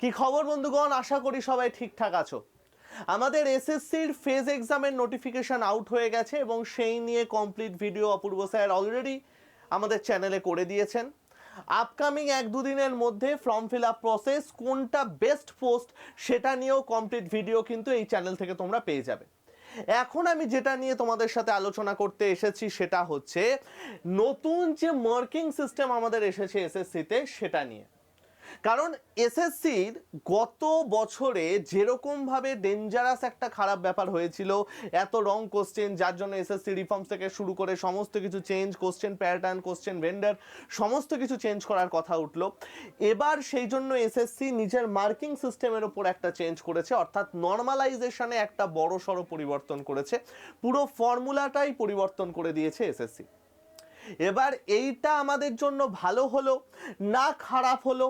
কি খবর, বন্ধুগণ? আশা করি সবাই ঠিকঠাক আছো। আমাদের এসএসসির ফেজ এক্সামের নোটিফিকেশন আউট হয়ে গেছে এবং সেই নিয়ে complete video Apurba sir already আমাদের চ্যানেলে করে দিয়েছেন। আপকামিং এক দুদিনের মধ্যে ফর্ম ফিল আপ প্রসেস, কোনটা বেস্ট পোস্ট সেটা নিয়েও কমপ্লিট ভিডিও কিন্তু এই চ্যানেল থেকে তোমরা পেয়ে যাবে। এখন আমি যেটা নিয়ে তোমাদের সাথে আলোচনা করতে এসেছি সেটা হচ্ছে, নতুন যে মার্কিং সিস্টেম আমাদের এসেছে এসএসসিতে সেটা নিয়ে। কারণ এসএসসির গত বছরে যেরকমভাবে ডেঞ্জারাস একটা খারাপ ব্যাপার হয়েছিল, এত রং কোশ্চেন যার জন্য এসএসসি রিফর্মস থেকে শুরু করে সমস্ত কিছু change question pattern question vendor সমস্ত কিছু চেঞ্জ করার কথা উঠল। এবার সেই জন্য এসএসসি নিজের মার্কিং সিস্টেমের ওপর একটা চেঞ্জ করেছে, অর্থাৎ নর্মালাইজেশনে একটা বড় সড়ো পরিবর্তন করেছে। পুরো ফর্মুলাটাই পরিবর্তন করে দিয়েছে এসএসসি এবার এইটা আমাদের জন্য ভালো হলো, না খারাপ হলো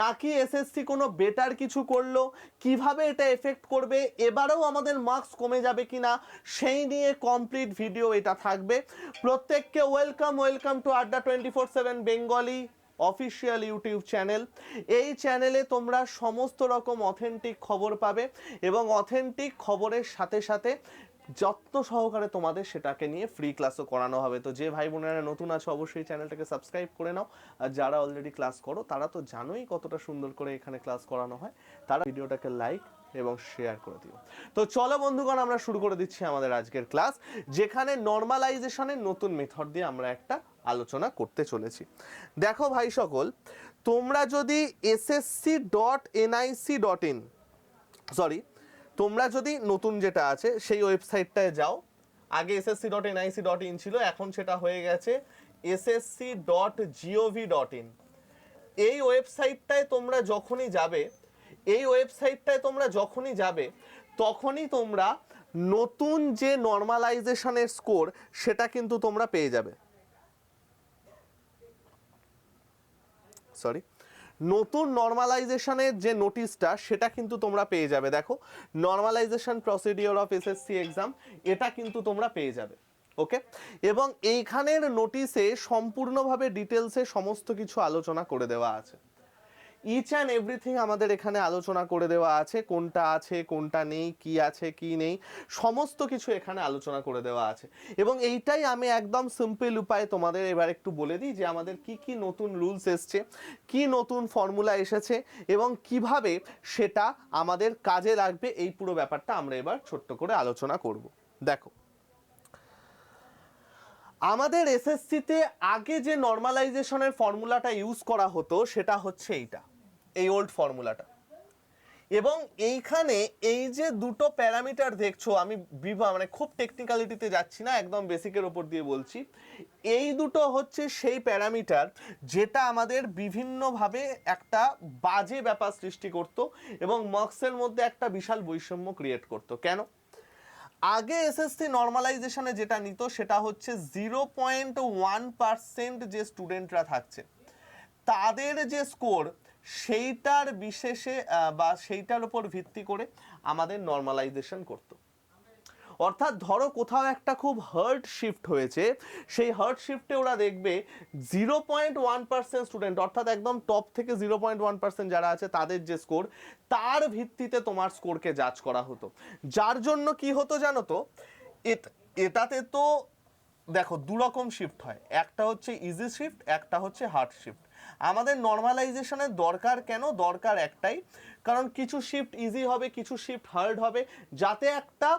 নাকি এসএসসি কোনো বেটার কিছু করল, কীভাবে এটা এফেক্ট করবে, এবারেও আমাদের মার্কস কমে যাবে কিনা, সেই নিয়ে কমপ্লিট ভিডিও এটা থাকবে। প্রত্যেককে welcome welcome to Adda twenty four seven Bengali official YouTube channel এই চ্যানেলে তোমরা সমস্ত রকম অথেন্টিক খবর পাবে এবং অথেন্টিক খবরের সাথে সাথে যত্ন সহকারে তোমাদের সেটাকে নিয়ে ফ্রি ক্লাসও করানো হবে। তো যে ভাই বোনেরা নতুন আছো, অবশ্যই চ্যানেলটাকে সাবস্ক্রাইব করে নাও। আর যারা অলরেডি ক্লাস করো, তারা তো জানোই কতটা সুন্দর করে এখানে ক্লাস করানো হয়। তারা ভিডিওটাকে লাইক এবং শেয়ার করে দিও। তো চলো বন্ধুগণ, আমরা শুরু করে দিচ্ছি আমাদের আজকের ক্লাস যেখানে নর্মালাইজেশনের নতুন মেথড দিয়ে আমরা একটা আলোচনা করতে চলেছি। দেখো ভাই সকল, তোমরা যদি SSC dot NIC dot in sorry তোমরা যদি নতুন যেটা আছে, সেই ওয়েবসাইটটায় যাও। আগে SSC dot NIC dot in ছিল, এখন সেটা হয়ে গেছে SSC dot GOV dot in. এই ওয়েবসাইটটায় তোমরা যখনই যাবে, এই ওয়েবসাইটটায় তোমরা যখনই যাবে, তখনই তোমরা নতুন যে নর্মালাইজেশনের স্কোর সেটা কিন্তু তোমরা পেয়ে যাবে। সরি নতুন নর্মালাইজেশনের যে নোটিশটা সেটা কিন্তু তোমরা পেয়ে যাবে। দেখো normalization procedure of SSC exam এটা কিন্তু তোমরা পেয়ে যাবে ওকে এবং এইখানের নোটিশে সম্পূর্ণভাবে ডিটেলসে সমস্ত কিছু আলোচনা করে দেওয়া আছে। ইচ অ্যান্ড এভরিথিং আমাদের এখানে আলোচনা করে দেওয়া আছে, কোনটা আছে, কোনটা নেই, কি আছে, কি নেই, সমস্ত কিছু এখানে আলোচনা করে দেওয়া আছে। এবং এইটাই আমি একদম সিম্পল উপায়ে তোমাদের এবার একটু বলে দিই যে আমাদের কি কি নতুন রুলস এসছে, কি নতুন ফর্মুলা এসেছে, এবং কীভাবে সেটা আমাদের কাজে লাগবে, এই পুরো ব্যাপারটা আমরা এবার ছোট্ট করে আলোচনা করব। দেখো, আমাদের এসএসসিতে আগে যে নর্মালাইজেশনের ফর্মুলাটা ইউজ করা হতো, সেটা হচ্ছে এইটা। এই ওল্ড ফর্মুলাটা এবং এইখানে এই যে দুটো প্যারামিটার দেখছ, আমি বিভা মানে খুব টেকনিক্যালিটিতে যাচ্ছি না, একদম বেসিকের ওপর দিয়ে বলছি। এই দুটো হচ্ছে সেই প্যারামিটার যেটা আমাদের বিভিন্নভাবে একটা বাজে ব্যাপার সৃষ্টি করত এবং মার্কসের মধ্যে একটা বিশাল বৈষম্য ক্রিয়েট করতো। কেন? আগে এসএসসি নর্মালাইজেশনে যেটা নিত, সেটা হচ্ছে জিরো পয়েন্ট ওয়ান পার্সেন্ট যে স্টুডেন্টরা থাকছে, তাদের যে স্কোর সেইটার বিশেষে বা সেইটার উপর ভিত্তি করে আমাদের নর্মালাইজেশন করতো। অর্থাৎ ধরো কোথাও একটা খুব হার্ট শিফট হয়েছে, সেই হার্ট শিফটে ওরা দেখবে zero point one percent student অর্থাৎ একদম টপ থেকে জিরো পয়েন্ট ওয়ান পার্সেন্ট যারা আছে তাদের যে স্কোর তার ভিত্তিতে তোমার স্কোরকে জাজ করা হতো। যার জন্য কি হতো জানো তো? এট- এটাতে তো দেখো দু রকম শিফট হয়। একটা হচ্ছে ইজি শিফট একটা হচ্ছে হার্ড শিফট আমাদের নর্মালাইজেশনের দরকার কেন? দরকার একটাই, কারণ কিছু শিফট ইজি হবে, কিছু শিফট হার্ড হবে, যাতে একটা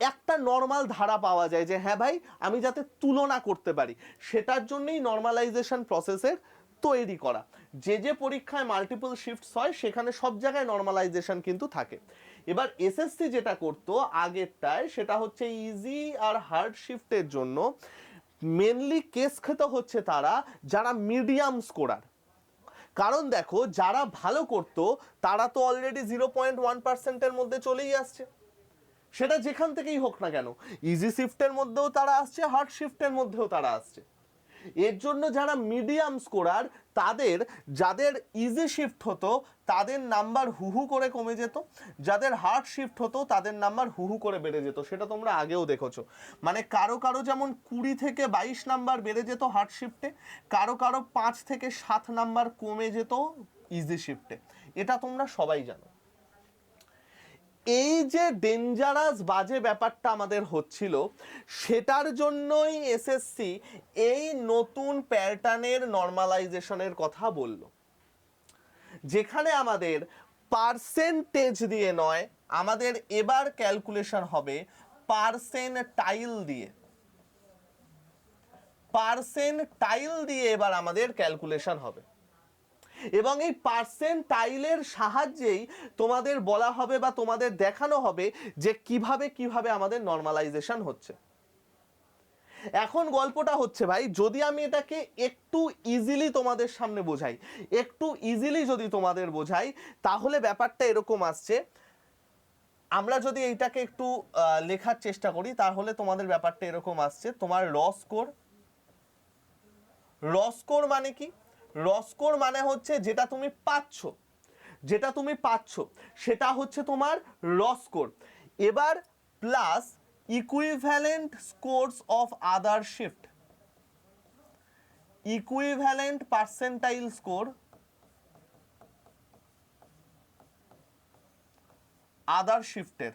একটা নর্মাল ধারা পাওয়া যায় যে হ্যাঁ ভাই, আমি যাতে তুলনা করতে পারি। সেটার জন্যই নর্মালাইজেশন প্রসেসের তৈরি করা। যে যে পরীক্ষায় মাল্টিপল শিফটস হয়, সেখানে সব জায়গায় নর্মালাইজেশন কিন্তু থাকে। এবার এসএসসি যেটা করতো আগেরটায়, সেটা হচ্ছে ইজি আর হার্ড শিফটের জন্য মেনলি কেস খেতে হচ্ছে তারা যারা মিডিয়াম স্কোরার কারণ দেখো, যারা ভালো করতো, তারা তো অলরেডি জিরো পয়েন্ট ওয়ান পার্সেন্টের মধ্যে চলেই আসছে। সেটা যেখান থেকেই হোক না কেন ইজি শিফটের মধ্যেও তারা আসছে হার্ড শিফটের মধ্যেও তারা আসছে। এর জন্য যারা মিডিয়াম স্কোরার তাদের, যাদের ইজি শিফট হতো, তাদের নাম্বার হুহু করে কমে যেত। যাদের হার্ড শিফট হতো, তাদের নাম্বার হুহু করে বেড়ে যেত। সেটা তোমরা আগেও দেখেছ। মানে কারও কারও যেমন কুড়ি থেকে বাইশ নাম্বার বেড়ে যেত হার্ড শিফটে কারও কারও পাঁচ থেকে সাত নাম্বার কমে যেত ইজি শিফটে এটা তোমরা সবাই জানো। এই যে ডেঞ্জারাস বাজে ব্যাপারটা আমাদের হচ্ছিল, সেটার জন্যই এসএসসি এই নতুন প্যাটার্নের নর্মালাইজেশনের কথা বলল। যেখানে আমাদের পার্সেন্টেজ দিয়ে নয়, আমাদের এবার ক্যালকুলেশন হবে পার্সেন্টাইল দিয়ে। পার্সেন্টাইল দিয়ে এবার আমাদের ক্যালকুলেশন হবে। এবং এই পার্সেন্টাইলের সাহায্যেই তোমাদের বলা হবে বা তোমাদের দেখানো হবে যে কীভাবে কীভাবে আমাদের নর্মালাইজেশন হচ্ছে। এখন গল্পটা হচ্ছে ভাই, যদি আমি এটাকে একটু ইজিলি তোমাদের সামনে বোঝাই, একটু ইজিলি যদি তোমাদের বোঝাই, তাহলে ব্যাপারটা এরকম আসছে, আমরা যদি এইটাকে একটু লেখার চেষ্টা করি, তাহলে তোমাদের ব্যাপারটা এরকম আসছে, তোমার র স্কোর র স্কোর মানে কি? র স্কোর মানে হচ্ছে যেটা তুমি পাচ্ছ। যেটা তুমি পাচ্ছ, সেটা হচ্ছে তোমার র স্কোর এবার plus equivalent scores of other shift equivalent percentile score other শিফটের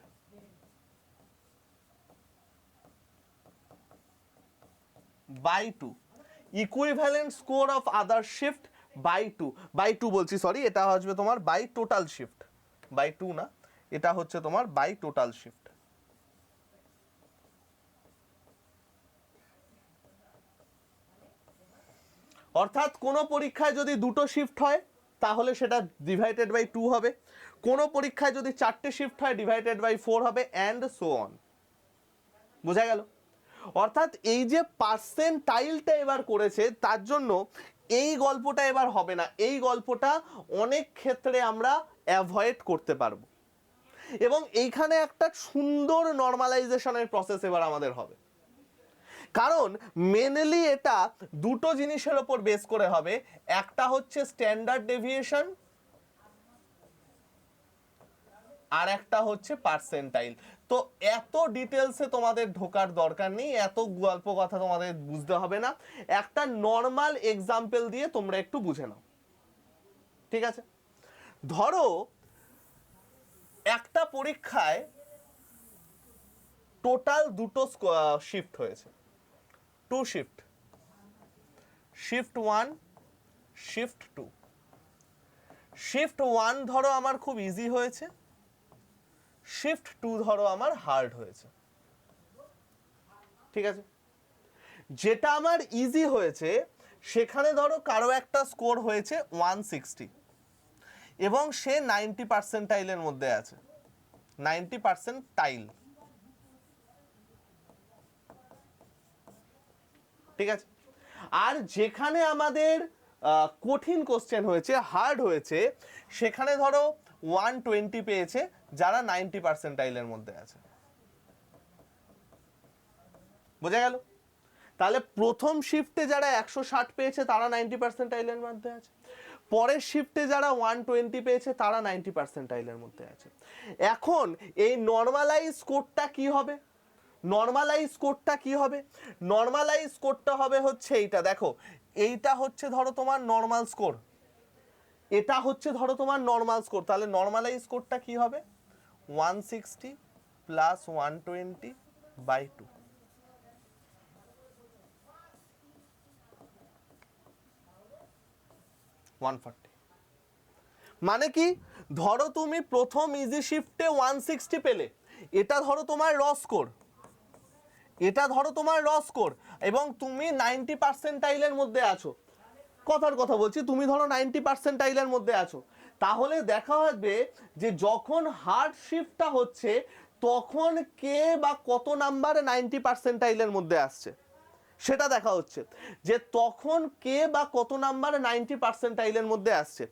by two equivalent score of other shift by two by two বলছি সরি এটা আসবে তোমার by total shift by two না, এটা হচ্ছে তোমার বাই টোটাল শিফট অর্থাৎ কোনো পরীক্ষায় যদি দুটো শিফট হয়, তাহলে সেটা ডিভাইডেড বাই টু হবে। কোনো পরীক্ষায় যদি চারটে শিফট হয় ডিভাইডেড বাই ফোর হবে অ্যান্ড সো অন বোঝা গেল? অর্থাৎ এই যে পার্সেন্টাইলটা এবার করেছে, তার জন্য এই গল্পটা এবার হবে না। এই গল্পটা অনেক ক্ষেত্রে আমরা অ্যাভয়েড করতে পারব। এবং এইখানে একটা সুন্দর নর্মালাইজেশনের প্রসেস এবার আমাদের হবে। কারণ মেনলি এটা দুটো জিনিসের ওপর বেস করে হবে। একটা হচ্ছে স্ট্যান্ডার্ড ডেভিয়েশন আর একটা হচ্ছে পার্সেন্টাইল তো এত ডিটেলসে তোমাদের ঢোকার দরকার নেই, এত গল্প কথা তোমাদের বুঝতে হবে না। একটা নর্মাল এক্সাম্পল দিয়ে তোমরা একটু বুঝে নাও। ঠিক আছে? ধরো, একটা পরীক্ষায় টোটাল দুটো শিফট হয়েছে। Two shift shift one shift two shift one ধরো আমার খুব ইজি হয়েছে। শিফট টু ধরো আমার হার্ড হয়েছে। ঠিক আছে? যেটা আমার ইজি হয়েছে, সেখানে ধরো কারও একটা স্কোর হয়েছে ওয়ান সিক্সটি এবং সে নাইনটি পার্সেন্টাইলের মধ্যে আছে। নাইনটি পার্সেন্ট টাইল ঠিক আছে? আর যেখানে আমাদের কঠিন কোশ্চেন হয়েছে হার্ড হয়েছে, সেখানে ধরো ওয়ান টোয়েন্টি পেয়েছে যারা নাইনটি পার্সেন্টাইলের মধ্যে আছে। বোঝা গেল? তাহলে প্রথম শিফটে যারা একশো ষাট পেয়েছে, তারা নাইনটি পার্সেন্টাইলের মধ্যে আছে। পরের শিফটে যারা ওয়ান টোয়েন্টি পেয়েছে, তারা নাইনটি পার্সেন্টাইলের মধ্যে আছে। এখন এই নর্মালাইজ স্কোরটা কি হবে? নর্মালাইজ স্কোরটা কি হবে? নর্মালাইজ স্কোরটা হবে হচ্ছে এইটা। দেখো, এইটা হচ্ছে ধরো তোমার নর্মাল স্কোর এটা হচ্ছে ধরো তোমার নর্মাল স্কোর তাহলে নর্মালাইজ স্কোরটা কি হবে? One sixty plus one twenty by two one forty মানে কি? ধরো তুমি প্রথম ইজি শিফটে ওয়ান সিক্সটি পেলে। এটা ধরো তোমার র স্কোর এটা ধরো তোমার র স্কোর এবং তুমি নাইনটি পার্সেন্টাইলের মধ্যে আছো। কথার কথা বলছি, তুমি ধরো নাইনটি পার্সেন্টাইলের মধ্যে আছো। তাহলে দেখা হবে যে যখন হার্ড শিফটটা হচ্ছে, তখন কে বা কত নাম্বারে নাইনটি পার্সেন্টাইলের মধ্যে আসছে? সেটা দেখা হচ্ছে। যে তখন কে বা কত নাম্বারে নাইনটি পার্সেন্টাইলের মধ্যে আসছে?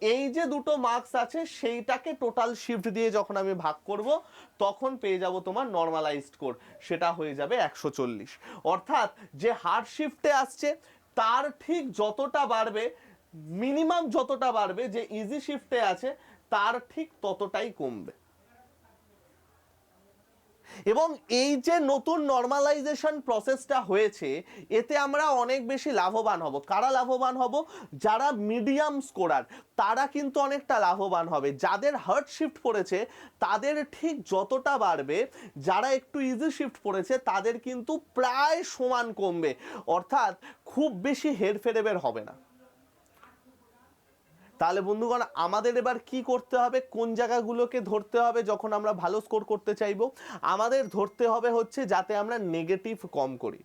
এই যে দুটো মার্কস আছে, সেইটাকে টোটাল শিফট দিয়ে যখন আমি ভাগ করব, তখন পেয়ে যাব তোমার নর্মালাইজড কোর সেটা হয়ে যাবে একশো চল্লিশ। অর্থাৎ যে হার্ড শিফটে আসছে, তার ঠিক যতটা বাড়বে মিনিমাম যতটা বাড়বে, যে ইজি শিফটে আছে, তার ঠিক ততটাই কমবে। এবং এই যে নতুন নর্মালাইজেশন প্রসেসটা হয়েছে, এতে আমরা অনেক বেশি লাভবান হব। কারা লাভবান হব? যারা মিডিয়াম স্কোরার তারা কিন্তু অনেকটা লাভবান হবে। যাদের হার্ট শিফট পড়েছে, তাদের ঠিক যতটা বাড়বে, যারা একটু ইজি শিফট পড়েছে, তাদের কিন্তু প্রায় সমান কমবে। অর্থাৎ খুব বেশি হেরফেরেবের হবে না। তাহলে বন্ধুগণ, আমাদের এবার কি করতে হবে? কোন জায়গাগুলোকে ধরতে হবে যখন আমরা ভালো স্কোর করতে চাইব? আমাদের ধরতে হবে হচ্ছে যাতে আমরা নেগেটিভ কম করি।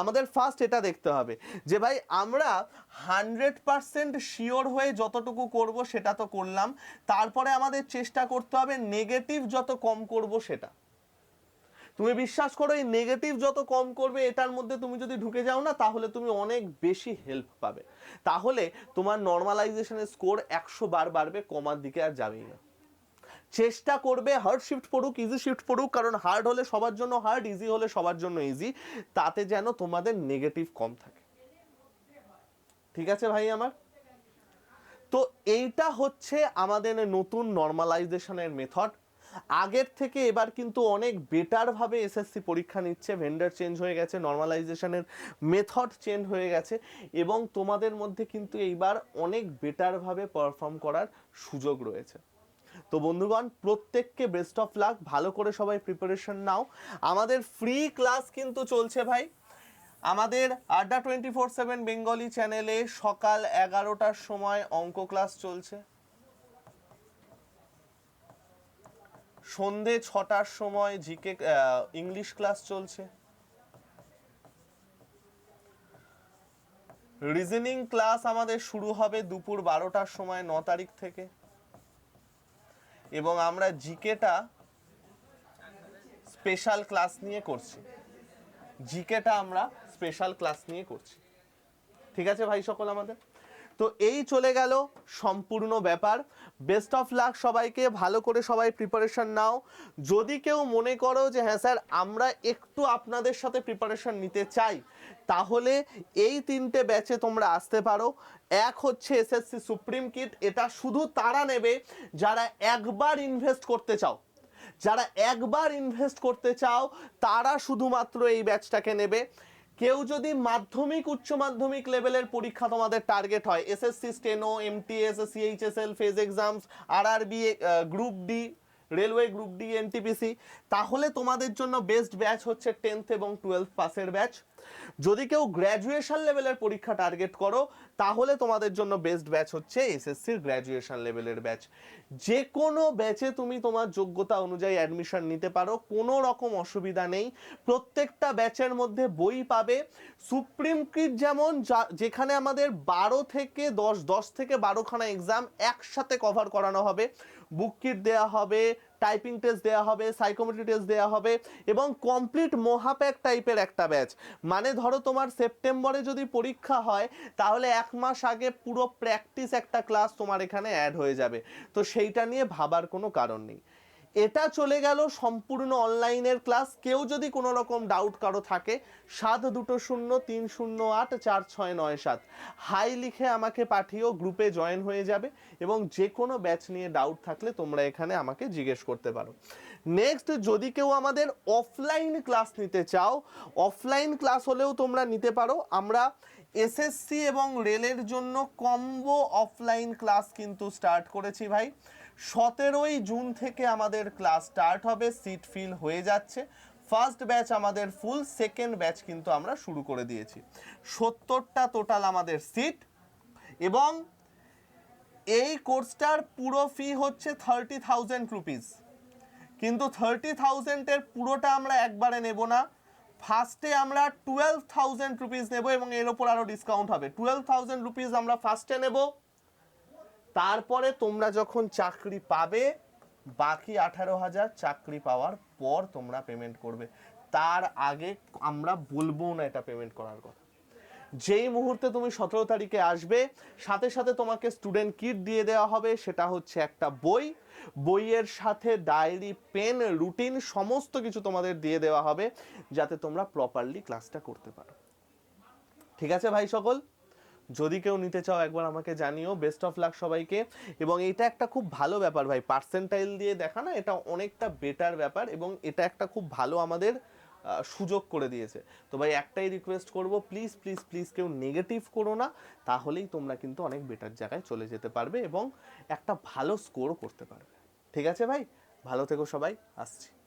আমাদের ফার্স্ট এটা দেখতে হবে যে ভাই, আমরা হান্ড্রেড পারসেন্ট শিওর হয়ে যতটুকু করব সেটা তো করলাম। তারপরে আমাদের চেষ্টা করতে হবে নেগেটিভ যত কম করব সেটা। তুমি বিশ্বাস করো, এই নেগেটিভ যত কম করবে, এটার মধ্যে তুমি যদি ঢুকে যাও না, তাহলে তুমি অনেক বেশি হেল্প পাবে। তাহলে তোমার নর্মালাইজেশনের স্কোর একশো বার বাড়বে, কমার দিকে আর যাবেই না। চেষ্টা করবে হার্ড শিফট পড়ুক ইজি শিফট পড়ুক, কারণ হার্ড হলে সবার জন্য হার্ড ইজি হলে সবার জন্য ইজি তাতে যেন তোমাদের নেগেটিভ কম থাকে। ঠিক আছে ভাই আমার? তো এইটা হচ্ছে আমাদের নতুন নর্মালাইজেশনের মেথড আগের থেকে এবার কিন্তু অনেক বেটারভাবে এসএসসি পরীক্ষা নিচ্ছে ভেন্ডার চেঞ্জ হয়ে গেছে নর্মালাইজেশনের মেথড চেঞ্জ হয়ে গেছে এবং তোমাদের মধ্যে কিন্তু এইবার অনেক বেটারভাবে পারফর্ম করার সুযোগ রয়েছে। তো বন্ধুগণ, প্রত্যেককে বেস্ট অফ লাক ভালো করে সবাই প্রিপারেশন নাও। আমাদের ফ্রি ক্লাস কিন্তু চলছে ভাই। আমাদের আড্ডা টোয়েন্টি ফোর সেভেন বেঙ্গলি চ্যানেলে সকাল এগারোটার সময় অঙ্ক ক্লাস চলছে। সন্ধে ছটার সময় জিকে ইংলিশ ক্লাস চলছে। রিজনিং ক্লাস আমাদের শুরু হবে দুপুর বারোটার সময়, ন তারিখ থেকে। এবং আমরা জিকেটা স্পেশাল ক্লাস নিয়ে করছি। জিকেটা আমরা স্পেশাল ক্লাস নিয়ে করছি। ঠিক আছে ভাই সকল আমাদের? তো এই চলে গেল সম্পূর্ণ ব্যাপার। বেস্ট অফ লাক সবাইকে, ভালো করে সবাই প্রিপারেশন নাও। যদি কেউ মনে করো যে হ্যাঁ স্যার, আমরা একটু আপনাদের সাথে প্রিপারেশন নিতে চাই, তাহলে এই তিনটে ব্যাচে তোমরা আসতে পারো। এক হচ্ছে এসএসসি সুপ্রিম কিট এটা শুধু তারা নেবে যারা একবার ইনভেস্ট করতে চাও। যারা একবার ইনভেস্ট করতে চাও, তারা শুধুমাত্র এই ব্যাচটাকে নেবে। কেউ যদি মাধ্যমিক, উচ্চ মাধ্যমিক লেভেলের পরীক্ষা তোমাদের টার্গেট হয় SSC steno MTS CHSL phase exams RRB group D railway group D NTPC তাহলে তোমাদের জন্য বেস্ট ব্যাচ হচ্ছে টেন্থ এবং টুয়েলভ পাসের ব্যাচ যদি কেউ গ্র্যাজুয়েশন লেভেলের পরীক্ষা টার্গেট করো, তাহলে তোমাদের জন্য বেস্ট ব্যাচ হচ্ছে এসএসসির গ্র্যাজুয়েশন লেভেলের ব্যাচ যে কোনো ব্যাচে তুমি তোমার যোগ্যতা অনুযায়ী অ্যাডমিশন নিতে পারো, কোনো রকম অসুবিধা নেই। প্রত্যেকটা ব্যাচের মধ্যে বই পাবে। সুপ্রিম কিট যেমন যেখানে আমাদের বারো থেকে দশ দশ থেকে বারোখানা এক্সাম একসাথে কভার করানো হবে। বুক কিট দেওয়া হবে টাইপিং টেস্ট দেওয়া হবে সাইকোমেট্রি টেস্ট দেওয়া হবে এবং কমপ্লিট মহাপ্যাক টাইপের একটা ব্যাচ মানে ধরো তোমার সেপ্টেম্বরে যদি পরীক্ষা হয়, তাহলে এক মাস আগে পুরো প্র্যাকটিস একটা ক্লাস তোমার এখানে অ্যাড হয়ে যাবে। তো সেইটা নিয়ে ভাবার কোনো কারণ নেই। এটা চলে গেল সম্পূর্ণ অনলাইনের ক্লাস। কেউ যদি কোনো রকম ডাউট কারও থাকে, সাত দুটো শূন্য, তিন শূন্য আট, চার ছয় নয় সাত। হাই লিখে আমাকে পাঠিয়েও গ্রুপে জয়েন হয়ে যাবে এবং যে কোনো ব্যাচ নিয়ে ডাউট থাকলে তোমরা এখানে আমাকে জিজ্ঞেস করতে পারো। নেক্সট যদি কেউ আমাদের অফলাইন ক্লাস নিতে চাও অফলাইন ক্লাস হলেও তোমরা নিতে পারো। আমরা এসএসসি এবং রেলের জন্য কম্বো অফলাইন ক্লাস কিন্তু স্টার্ট করেছি ভাই। সতেরোই জুন থেকে আমাদের ক্লাস স্টার্ট হবে, সিট ফিল হয়ে যাচ্ছে। ফার্স্ট ব্যাচ আমাদের ফুল, সেকেন্ড ব্যাচ কিন্তু আমরা শুরু করে দিয়েছি। সত্তরটা টোটাল আমাদের সিট এবং এই কোর্সটার পুরো ফি হচ্ছে থার্টি থাউজেন্ড রুপিস। কিন্তু থার্টি থাউজেন্ডের পুরোটা আমরা একবারে নেব না। ফার্স্টে আমরা টুয়েলভ থাউজেন্ড রুপিস নেব এবং এর ওপর আরও ডিসকাউন্ট হবে। টুয়েলভ থাউজেন্ড রুপিস আমরা ফার্স্টে নেব। তারপরে তোমরা যখন চাকরি পাবে, বাকি আঠারো হাজার চাকরি পাওয়ার পর তোমরা পেমেন্ট করবে। তার আগে আমরা বলব না এটা পেমেন্ট করার কথা। যেই মুহূর্তে তুমি সতেরো তারিখে আসবে, সাথে সাথে তোমাকে স্টুডেন্ট কিট দিয়ে দেওয়া হবে, সেটা হচ্ছে একটা বই। বইয়ের সাথে ডায়েরি পেন রুটিন সমস্ত কিছু তোমাদের দিয়ে দেওয়া হবে, যাতে তোমরা প্রপারলি ক্লাসটা করতে পারো। ঠিক আছে ভাই সকল? যদি কেউ নিতে চাও, একবার আমাকে জানিও। বেস্ট অফ লাক সবাইকে। এবং এটা একটা খুব ভালো ব্যাপার ভাই। পার্সেন্টাইল দিয়ে দেখা না, এটা অনেকটা বেটার ব্যাপার এবং এটা একটা খুব ভালো আমাদের সুযোগ করে দিয়েছে। তো ভাই, একটাই রিকোয়েস্ট করব প্লিজ প্লিজ প্লিজ কেউ নেগেটিভ করো না, তাহলেই তোমরা কিন্তু অনেক বেটার জায়গায় চলে যেতে পারবে এবং একটা ভালো স্কোর করতে পারবে। ঠিক আছে ভাই? ভালো থেকো সবাই, আসছি।